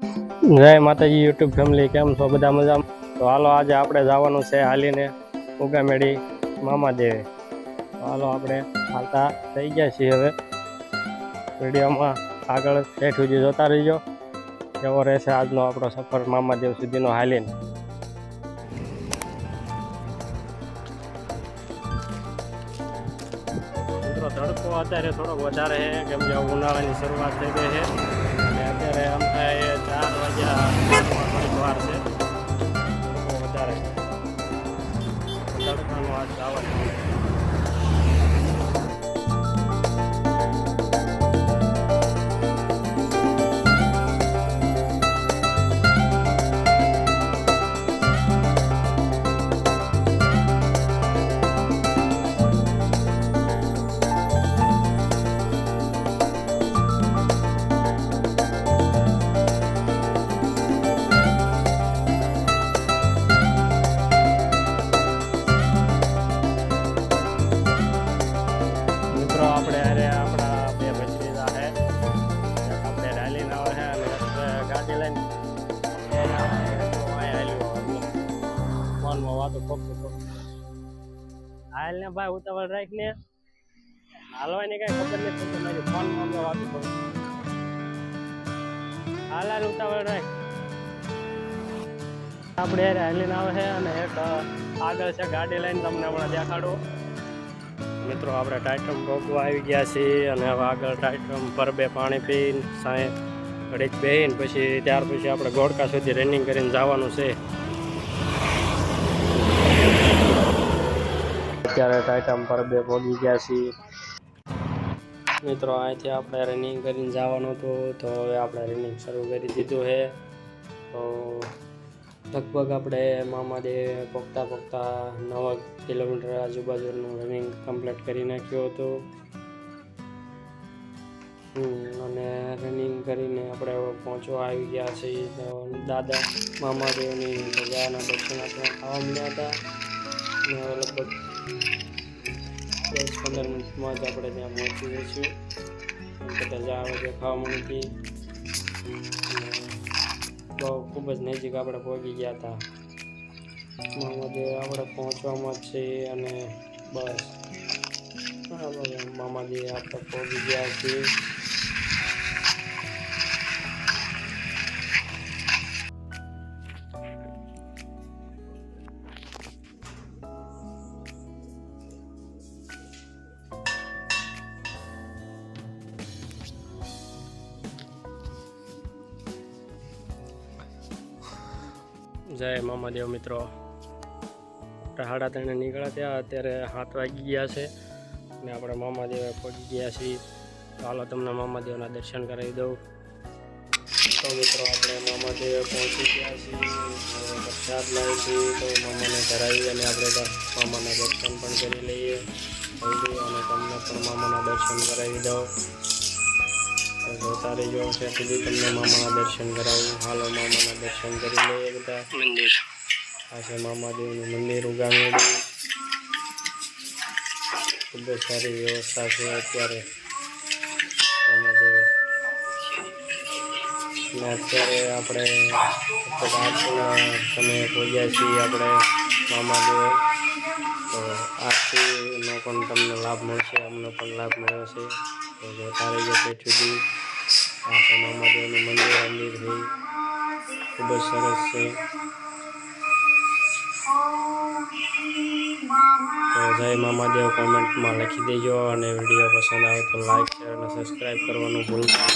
જય માતાજી, YouTube family, કેમ છો? બધા મજામાં? તો હાલો, આજે આપણે જવાનું છે હાલીને ઉગામેડી મામા દેવે હાલો, આપણે હાલતા થઈ ગયા છીએ હવે. વિડીયોમાં આગળ ઠેઠ સુધી જોતા રહીજો. કેવો રહેશે આજનો આપણો સફર મામાદેવ સુધીનો હાલીને? તડકો અત્યારે થોડોક વધારે છે. કેમ કે ઉનાળાની શરૂઆત થઈ ગઈ છે. અત્યારે અમને ચાર વાગ્યા વાર છે. વધારે તડકાનો આજ દાવત આવે. વાતો ફોકતો. હાલ ને ભાઈ ઉતાવળ રાખ ને હાલવાની કઈ ખબર નથી પડતી, મારી ફોનમાં વાતો કરું હાલ હાલ ઉતાવળ રાખ આપણે હારે હાલીને આવે છે અને એક આગળ છે ગાડી લઈને તમને હમણાં દેખાડું મિત્રો, આપણે ટાઈટમ ભોગવા આવી ગયા છીએ અને હવે આગળ ટાઇટમ પર બે પાણી પીને સાંય ઘડીક બેહીને પછી ત્યાર પછી આપણે ગોળકા સુધી રનિંગ કરીને જવાનું છે અત્યારે ટાઇટમ પર બે ભોગી ગયા છીએ. મિત્રો, અહીંથી આપણે રનિંગ કરીને જવાનું હતું, તો હવે આપણે રનિંગ શરૂ કરી દીધું છે. તો લગભગ આપણે મામાદે પોગતા પોગતા નવ કિલોમીટર આજુબાજુનું રનિંગ કમ્પ્લીટ કરી નાખ્યું હતું. અને રનિંગ કરીને આપણે પહોંચવા આવી ગયા છીએ. તો દાદા, મામાદેવની ધજાના દર્શન આપણે ખાવા મળ્યા હતા. લગભગ દસ પંદર મિનિટમાં જ આપણે ત્યાં પહોંચી જઈશું. બધા ધજા આવે છે ખાવા મળી બહુ ખૂબ જ નજીક આપણે પહોંચી ગયા હતા. મામાદેવ આપણે પહોંચવામાં જ છીએ અને બસ. બરાબર મામાદેવ આપણે પહોંચી ગયા છીએ. જય મામાદેવ મિત્રો. સાડા ત્રણે નીકળ્યા ત્યાં, અત્યારે સાત વાગી ગયા છે અને આપણે મામાદેવે પહોંચી ગયા છીએ. તો હાલો તમને મામાદેવના દર્શન કરાવી દઉં. તો મિત્રો, આપણે મામાદેવે પહોંચી ગયા છીએ. પ્રસાદ લાવી તો મામાને ધરાવી અને આપણે મામાના દર્શન પણ કરી લઈએ. અને તમને પણ મામાના દર્શન કરાવી દઉં. તો જોતા રહીજો છે સુધી તમને મામાના દર્શન કરાવું. હાલો મામાના દર્શન કરી લઈએ બધા. મંદિર. આ છે મામાદેવનું મંદિર ઉગામેલું ખૂબ જ સારી વ્યવસ્થા છે અત્યારે. અને અત્યારે આપણે આઠના સમયે પહોંચ્યા છીએ આપણે મામાદેવ. તો આરતીનો પણ તમને લાભ મળશે અમને પણ લાભ મળ્યો છે. તો જોતા રહીજો તે સુધી આ છે મંદિર મંદિર છે. ખૂબ જ સરસ છે. તો જય મામાદેવ કોમેન્ટમાં લખી દેજો અને વીડિયો પસંદ આવે તો લાઈક શેર અને સબસ્ક્રાઈબ કરવાનું ભૂલતા